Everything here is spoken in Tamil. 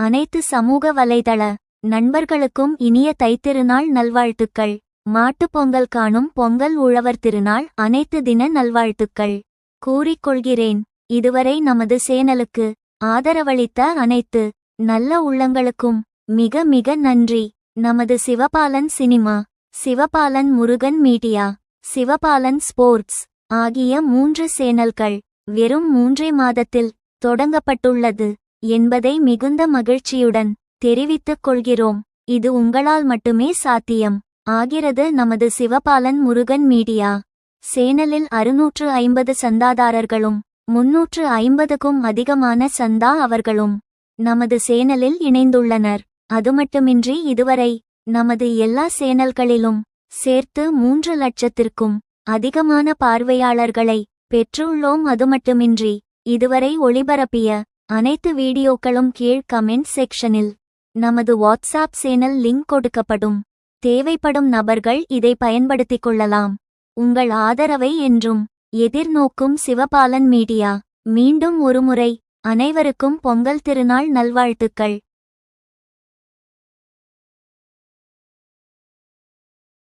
அனைத்து சமூக வலைதள நண்பர்களுக்கும் இனிய தைத்திருநாள் நல்வாழ்த்துக்கள். மாட்டுப் பொங்கல் காணும் பொங்கல் உழவர் திருநாள் அனைத்து தின நல்வாழ்த்துக்கள். கூறிக்கொள்கிறேன் இதுவரை நமது சேனலுக்கு ஆதரவளித்த அனைத்து நல்ல உள்ளங்களுக்கும் மிக மிக நன்றி. நமது Sivabalan cinema Sivabalan Murugan media Sivabalan sports ஆகிய மூன்று சேனல்கள் வெறும் மூன்றே மாதத்தில் தொடங்கப்பட்டுள்ளது. என்பதை மிகுந்த மகிழ்ச்சியுடன் தெரிவித்துக் கொள்கிறோம். இது உங்களால் மட்டுமே சாத்தியம். ஆகிறது நமது சிவபாலன் முருகன் மீடியா. சேனலில் அறுநூற்று ஐம்பது சந்தாதாரர்களும் முன்னூற்று ஐம்பதுக்கும் அதிகமான சந்தா அவர்களும் நமது சேனலில் இணைந்துள்ளனர். அதுமட்டுமின்றி இதுவரை நமது எல்லா சேனல்களிலும் சேர்த்து மூன்று லட்சத்திற்கும் அதிகமான பார்வையாளர்களை பெற்றுள்ளோம். அதுமட்டுமின்றி இதுவரை ஒளிபரப்பிய அனைத்து வீடியோக்களும் கீழ் கமெண்ட் செக்ஷனில் நமது வாட்ஸ்அப் சேனல் லிங்க் கொடுக்கப்படும். தேவைப்படும் நபர்கள் இதை பயன்படுத்திக் கொள்ளலாம். உங்கள் ஆதரவை என்றும் எதிர்நோக்கும் சிவபாலன் மீடியா. மீண்டும் ஒருமுறை அனைவருக்கும் பொங்கல் திருநாள் நல்வாழ்த்துக்கள்.